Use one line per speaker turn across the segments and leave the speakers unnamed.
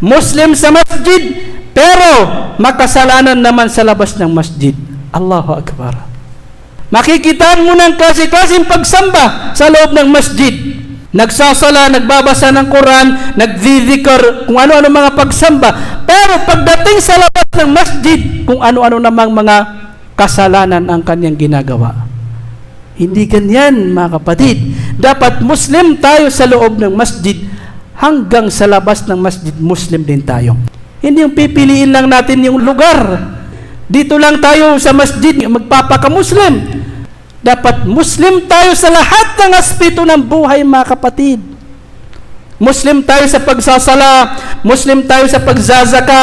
Muslim sa masjid, pero makasalanan naman sa labas ng masjid. Allahu Akbar. Makikita mo ng klase-klaseng pagsamba sa loob ng masjid. Nagsasala, nagbabasa ng Quran, nagdidikar, kung ano-ano mga pagsamba. Pero pagdating sa labas ng masjid, kung ano-ano namang mga kasalanan ang kanyang ginagawa. Hindi ganyan, mga kapatid. Dapat Muslim tayo sa loob ng masjid hanggang sa labas ng masjid, Muslim din tayo. Hindi yung pipiliin lang natin yung lugar. Dito lang tayo sa masjid, magpapaka-Muslim. Dapat Muslim tayo sa lahat ng aspeto ng buhay, mga kapatid. Muslim tayo sa pagsasala, Muslim tayo sa pagzazaka,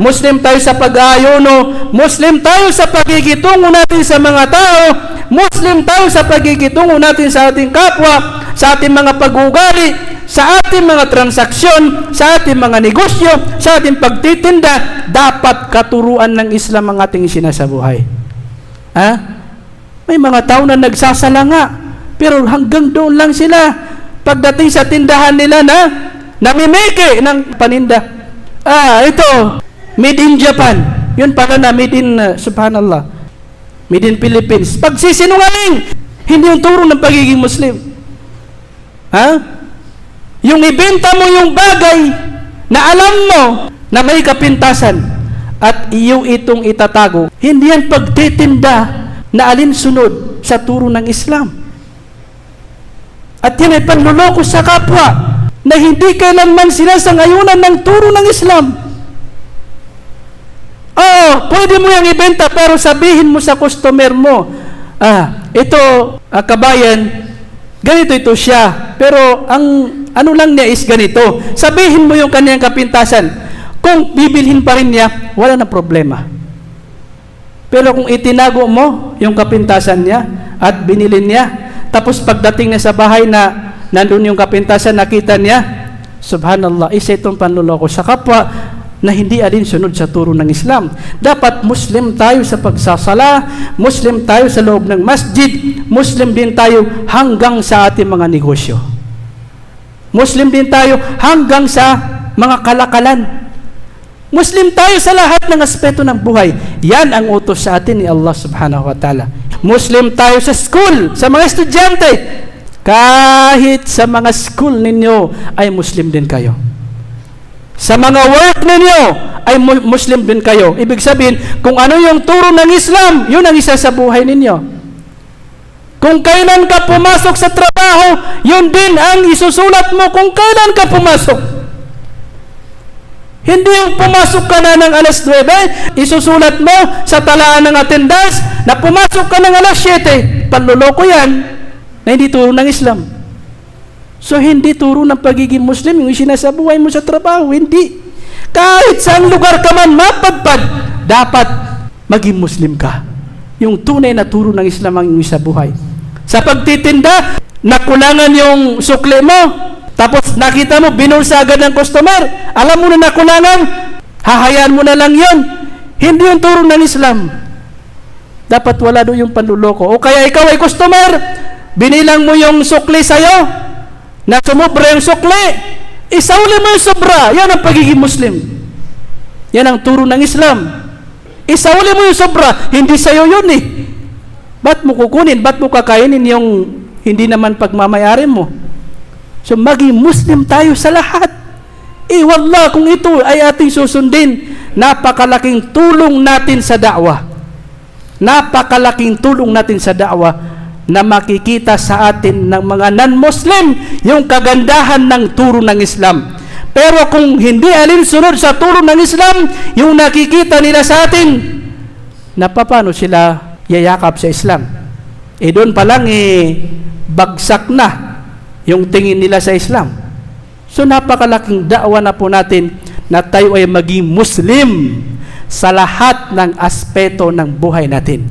Muslim tayo sa pag-aayono, Muslim tayo sa pagigitungo natin sa mga tao, Muslim tayo sa pagigitungo natin sa ating kapwa, sa ating mga pag-ugali, sa ating mga transaksyon, sa ating mga negosyo, sa ating pagtitinda, dapat katuruan ng Islam ang ating sinasabuhay. Ha? May mga tao na nagsasala nga, pero hanggang doon lang sila. Pagdating sa tindahan nila na namimeke ng paninda. Ah, ito, made in Japan. Yun pala na made in, uh, subhanallah, made in Philippines. Pagsisinungaling, hindi yung turo ng pagiging Muslim. Ha? Yung ibenta mo yung bagay na alam mo na may kapintasan at iyo itong itatago, hindi yan pagtitinda na alinsunod sa turo ng Islam. At yan ay panluloko sa kapwa na hindi kailanman sinasangayunan ng turo ng Islam. Oo, pwede mo yung ibenta pero sabihin mo sa customer mo, ah, ito, ah, kabayan, ganito ito siya. Pero ang ano lang niya is ganito. Sabihin mo yung kanyang kapintasan. Kung bibilhin pa rin niya, wala na problema. Pero kung itinago mo yung kapintasan niya at binili niya, tapos pagdating niya sa bahay na nandun yung kapintasan, nakita niya, subhanallah, isa itong panluloko sa kapwa na hindi alinsunod sa turo ng Islam. Dapat Muslim tayo sa pagsasala, Muslim tayo sa loob ng masjid, Muslim din tayo hanggang sa ating mga negosyo. Muslim din tayo hanggang sa mga kalakalan. Muslim tayo sa lahat ng aspeto ng buhay. Yan ang utos sa atin ni Allah subhanahu wa ta'ala. Muslim tayo sa school, sa mga estudyante. Kahit sa mga school ninyo ay Muslim din kayo. Sa mga work ninyo ay mu- Muslim din kayo. Ibig sabihin, kung ano yung turo ng Islam, yun ang isa sa buhay ninyo. Kung kailan ka pumasok sa trabaho, yun din ang isusulat mo kung kailan ka pumasok. Hindi yung pumasok ka na ng alas 9, isusulat mo sa talaan ng attendance na pumasok ka ng alas 7. Panluloko yan na hindi turo ng Islam. So, hindi turo ng pagiging Muslim yung sinasabuhay mo sa trabaho. Hindi. Kahit saan lugar ka man mapadpad, dapat maging Muslim ka. Yung tunay na turo ng Islam ang iyong sa buhay. Sa pagtitinda, nakulangan yung sukli mo, tapos nakita mo, binulsa agad ng customer. Alam mo na nakulangan, hahayaan mo na lang yon. Hindi yung turo ng Islam. Dapat wala doon yung panluloko. O kaya ikaw ay customer, binilang mo yung sukli sa'yo, na sumobra yung sukli, isauli mo yung sobra. Yan ang pagiging Muslim. Yan ang turo ng Islam. Isauli mo yung sobra, hindi sa'yo yun eh. Ba't mo kukunin? Ba't mo kakainin yung hindi naman pagmamayari mo? So maging Muslim tayo sa lahat. Eh wallah, kung ito ay ating susundin, napakalaking tulong natin sa da'wah. Napakalaking tulong natin sa da'wah na makikita sa atin ng mga non-Muslim yung kagandahan ng turo ng Islam. Pero kung hindi alinsunod sa turo ng Islam, yung nakikita nila sa atin, na paano sila yayakap sa Islam? Eh doon pa lang eh, bagsak na yung tingin nila sa Islam. So napakalaking da'wa na po natin na tayo ay maging Muslim sa lahat ng aspeto ng buhay natin.